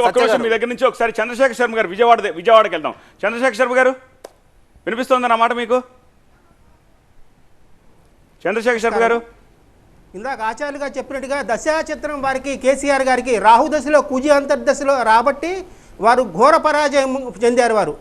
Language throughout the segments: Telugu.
ఒక్క నిమిషం మీ దగ్గర నుంచి ఒకసారి చంద్రశేఖర్ శర్మ గారు విజయవాడ విజయవాడకి వెళ్దాం. చంద్రశేఖర్ శర్మ గారు వినిపిస్తుందా నా మాట మీకు? చంద్రశేఖర్ శర్మ గారు. ఇందాక ఆచార్యులు గారు చెప్పినట్టుగా దశా చిత్రం వారికి కేసీఆర్ గారికి రాహు దశలో కుజి అంతర్దశలో రాబట్టి వారు ఘోర పరాజయం చెందారు వారు.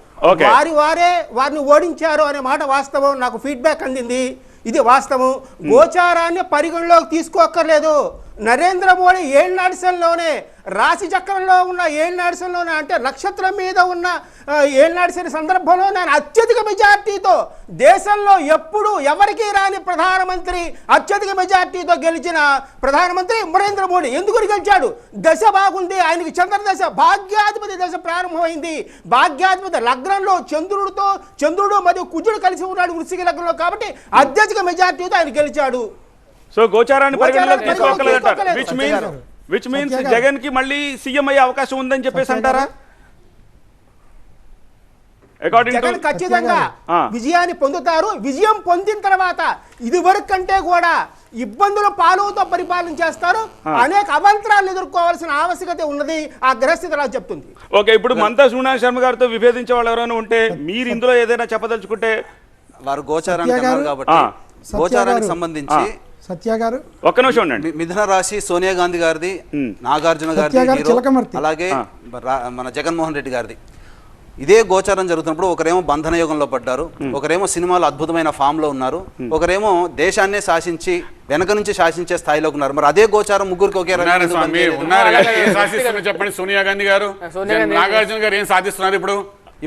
వారి వారే వారిని ఓడించారు అనే మాట వాస్తవం. నాకు ఫీడ్బ్యాక్ అందింది. ఇది వాస్తవం. గోచారాన్ని పరిగణలోకి తీసుకోక్కర్లేదు. నరేంద్ర మోడీ ఏళ్ళ నడిసంలోనే రాశి చక్రంలో ఉన్న ఏళ్ళ నడిసంలోనే అంటే నక్షత్రం మీద ఉన్న ఆ, ఏళ్ళ నడిసిన సందర్భంలో నేను అత్యధిక మెజార్టీతో దేశంలో ఎప్పుడు ఎవరికీ రాని ప్రధానమంత్రి అత్యధిక మెజార్టీతో గెలిచిన ప్రధానమంత్రి నరేంద్ర మోడీ. ఎందుకు గెలిచాడు? దశ బాగుంది ఆయనకి చంద్రదశ భాగ్యాధిపతి దశ ప్రారంభమైంది. భాగ్యాధిపతి లగ్నంలో చంద్రుడితో చంద్రుడు మరియు కుజుడు కలిసి ఉన్నాడు వృశ్చిక లగ్నంలో కాబట్టి అత్యధిక మెజార్టీతో ఆయన గెలిచాడు. సో గోచారాన్ని పరిగణలోకి తీసుకోకలేదు. Which means. Which means. జగన్కి మళ్ళీ సీఎం అయ్యే అవకాశం ఉందని చెప్పేసి అంటారా జగన్ ఖచ్చితంగా. విజయాన్ని పొందుతారు విజయం పొందిన తర్వాత ఇదివరకు కంటే కూడా ఇబ్బందుల పాలుతో పరిపాలన చేస్తారు అనేక అవంతరాలు ఎదుర్కోవాల్సిన ఆవశ్యకత ఉన్నది ఆ గ్రహస్థితి అలా చెప్తుంది ఓకే ఇప్పుడు మంతా సునా శర్మ గారితో విభేదించే వాళ్ళు ఎవరైనా ఉంటే మీరు ఇందులో ఏదైనా చెప్పదలుచుకుంటే వారు గోచారానికి కాబట్టి గోచారానికి. సంబంధించి సత్య గారు? ఒక్క నిమిషం ఉండండి. మిథున రాశి సోనియా గాంధీ గారిది. నాగార్జున గారిది. అలాగే మన జగన్మోహన్ రెడ్డి గారిది. ఇదే గోచారం జరుగుతున్నప్పుడు ఒకరేమో బంధన యుగంలో పడ్డారు ఒకరేమో సినిమాలో అద్భుతమైన ఫామ్లో ఉన్నారు ఒకరేమో దేశాన్నే శాసించి వెనక నుంచి శాసించే స్థాయిలోకి ఉన్నారు. మరి అదే గోచారం ముగ్గురికి ఒకే చెప్పండి? సోనియా గాంధీ గారు సోనియా గాంధీ నాగార్జున గారు ఏం సాధిస్తున్నారు ఇప్పుడు?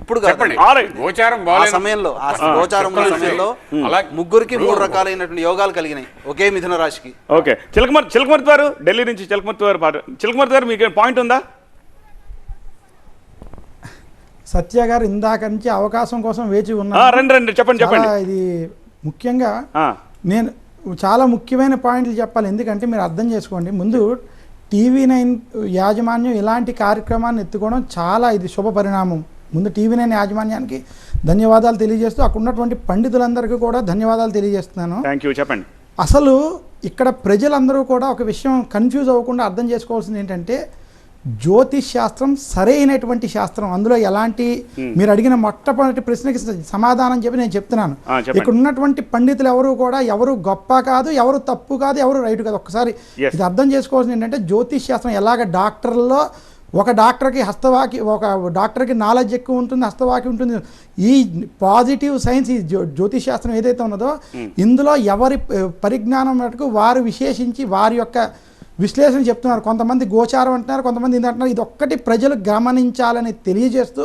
ఇప్పుడు. గోచారం ఆ సమయంలో ఆ గోచారం ముగ్గురికి మూడు రకాలైనటువంటి యోగాలు కలిగినాయి ఒకే మిథున రాశికి. ఓకే. చిలకమర్తి చిలకమర్తి గారు ఢిల్లీ నుంచి చిలకమర్తి గారు పాట. చిలకమర్తి గారు మీకు పాయింట్ ఉందా? సత్య గారు ఇందాక నుంచి అవకాశం కోసం వేచి ఉన్నారు. రండి రండి. చెప్పండి చెప్పండి. ఇది ముఖ్యంగా నేను చాలా ముఖ్యమైన పాయింట్లు చెప్పాలి. ఎందుకంటే మీరు అర్థం చేసుకోండి. ముందు టీవీ నైన్ యాజమాన్యం ఇలాంటి కార్యక్రమాన్ని ఎత్తుకోవడం చాలా ఇది శుభ పరిణామం. ముందు టీవీ నైన్ యాజమాన్యానికి ధన్యవాదాలు తెలియజేస్తూ అక్కడ ఉన్నటువంటి పండితులందరికీ కూడా ధన్యవాదాలు తెలియజేస్తున్నాను. థ్యాంక్ యూ చెప్పండి. అసలు ఇక్కడ ప్రజలందరూ కూడా ఒక విషయం కన్ఫ్యూజ్ అవ్వకుండా అర్థం చేసుకోవాల్సింది ఏంటంటే జ్యోతిష్ శాస్త్రం సరైనటువంటి శాస్త్రం. అందులో ఎలాంటి మీరు అడిగిన మొట్టమొదటి ప్రశ్నకి సమాధానం చెప్పి నేను చెప్తున్నాను. ఇక్కడ ఉన్నటువంటి పండితులు ఎవరు కూడా ఎవరు గొప్ప కాదు ఎవరు తప్పు కాదు ఎవరు రైట్ కాదు. ఒక్కసారి Yes. ఇది అర్థం చేసుకోవాల్సింది ఏంటంటే జ్యోతిష్ శాస్త్రం ఎలాగ డాక్టర్లో ఒక డాక్టర్కి హస్తవాకి ఒక డాక్టర్కి నాలెడ్జ్ ఎక్కువ ఉంటుంది హస్తవాకి ఉంటుంది. ఈ పాజిటివ్ సైన్స్ ఈ జ్యో జ్యోతిష్ శాస్త్రం ఏదైతే ఉన్నదో ఇందులో ఎవరి పరిజ్ఞానం మటుకు వారు విశేషించి వారి యొక్క విశ్లేషణ చెప్తున్నారు. కొంతమంది గోచారం అంటున్నారు కొంతమంది ఇది అంటున్నారు. ఇది ఒక్కటి ప్రజలు గమనించాలని తెలియజేస్తూ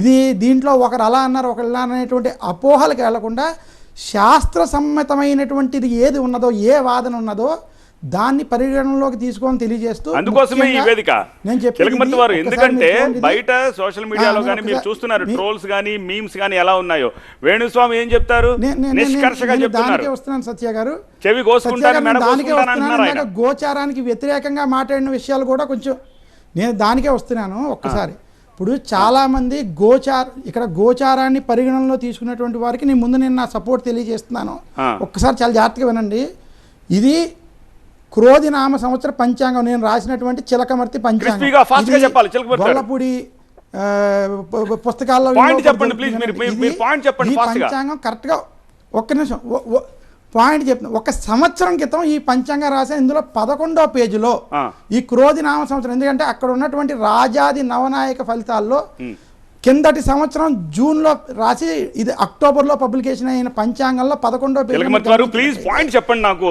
ఇది దీంట్లో ఒకరు అలా అన్నారు ఒకరు ఇలా అనేటువంటి అపోహలకు వెళ్ళకుండా శాస్త్ర సమ్మతమైనటువంటిది ఏది ఉన్నదో ఏ వాదన ఉన్నదో దాన్ని పరిగణనలోకి తీసుకోవాలని తెలియజేస్తూ అందుకోసమే ఈ వేదిక. నేను వారు ఎందుకంటే. బయట సోషల్ మీడియాలో కానీ మీరు చూస్తున్నారు ట్రోల్స్ కానీ మీమ్స్ కానీ ఎలా ఉన్నాయో. వేణుస్వామి ఏం చెప్తారు? నిష్కర్షగా నేను చెప్తున్నారు. దానికే వస్తున్నాను సత్య గారు. చెవి కోసుకుంటాను గోచారానికి వ్యతిరేకంగా మాట్లాడిన విషయాలు కూడా కొంచెం నేను దానికే వస్తున్నాను ఒక్కసారి. ఇప్పుడు చాలా మంది గోచార్ ఇక్కడ గోచారాన్ని పరిగణనలో తీసుకున్నటువంటి వారికి నేను ముందు నేను నా సపోర్ట్ తెలియజేస్తున్నాను. ఒక్కసారి చాలా జాగ్రత్తగా వినండి. ఇది క్రోధి నామ సంవత్సర పంచాంగం నేను రాసినటువంటి చిలకమర్తి పంచాంగం. గొల్లపూడి పుస్తకాల్లో. పంచాంగం కరెక్ట్గా ఒక్క నిమిషం పాయింట్ చెప్తున్నా ఒక సంవత్సరం క్రితం ఈ పంచాంగం రాసే ఇందులో పదకొండో పేజీలో. ఈ క్రోధి నామ సంవత్సరం ఎందుకంటే అక్కడ ఉన్నటువంటి రాజాది నవనాయక ఫలితాల్లో కిందటి సంవత్సరం జూన్లో రాసి ఇది అక్టోబర్లో పబ్లికేషన్ అయిన పంచాంగంలో పదకొండో ప్లీజ్ పాయింట్ చెప్పండి నాకు.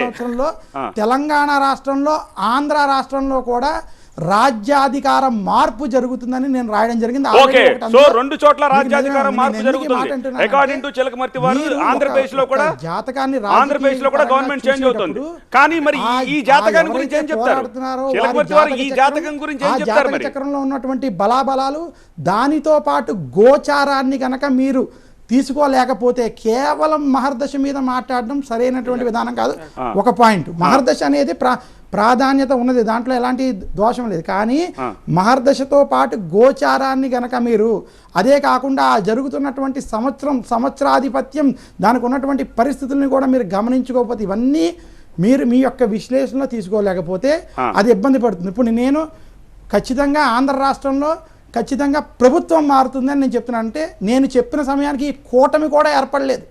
సంవత్సరంలో. తెలంగాణ రాష్ట్రంలో ఆంధ్ర రాష్ట్రంలో కూడా రాజ్యాధికార మార్పు జరుగుతుందని నేను రాయడం జరిగింది. ఓకే సో రెండు చోట్ల రాజ్యాధికార మార్పు జరుగుతుంది. అకార్డింగ్ టు చిలకమర్తి వారు ఆంధ్రప్రదేశ్లో కూడా జాతకాన్ని ఆంధ్రప్రదేశ్లో కూడా గవర్నమెంట్ చేంజ్ అవుతుంది. కానీ మరి ఈ- జాతకాన్ని గురించి ఏం చెప్తారు? చిలకమర్తి వారు ఈ జాతక గురించి ఏం చెప్తారు మరి? చక్రంలో ఉన్నటువంటి బలాబలాలు దానితో పాటు గోచారాన్ని గనక మీరు తీసుకోలేకపోతే కేవలం మహర్దశ మీద మాట్లాడడం సరైనటువంటి విధానం కాదు. ఒక పాయింట్. మహర్దశ అనేది ప్రా ప్రాధాన్యత ఉన్నది. దాంట్లో ఎలాంటి దోషం లేదు. కానీ. మహర్దశతో పాటు గోచారాన్ని గనక మీరు అదే కాకుండా జరుగుతున్నటువంటి సంవత్సరం సంవత్సరాధిపత్యం దానికి ఉన్నటువంటి పరిస్థితుల్ని కూడా మీరు గమనించుకోకపోతే ఇవన్నీ మీరు మీ యొక్క విశ్లేషణలో తీసుకోలేకపోతే. అది ఇబ్బంది పడుతుంది. ఇప్పుడు నేను ఖచ్చితంగా ఆంధ్ర రాష్ట్రంలో ఖచ్చితంగా ప్రభుత్వం మారుతుందని నేను చెప్తున్నాను అంటే నేను చెప్పిన సమయానికి ఈ కూటమి కూడా ఏర్పడలేదు.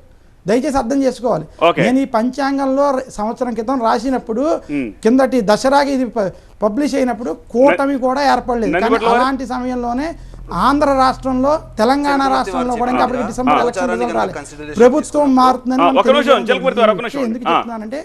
దయచేసి అర్థం చేసుకోవాలి. నేను ఈ పంచాంగంలో సంవత్సరం క్రితం రాసినప్పుడు. కిందటి దసరాకి ఇది ప- పబ్లిష్ అయినప్పుడు కూటమి కూడా ఏర్పడలేదు. కానీ అలాంటి సమయంలోనే ఆంధ్ర రాష్ట్రంలో తెలంగాణ రాష్ట్రంలో కూడా ఇంకా అప్పటికి డిసెంబర్ ఎలక్షన్ ప్రభుత్వం మారుతుందని. ఎందుకు. చెప్తున్నానంటే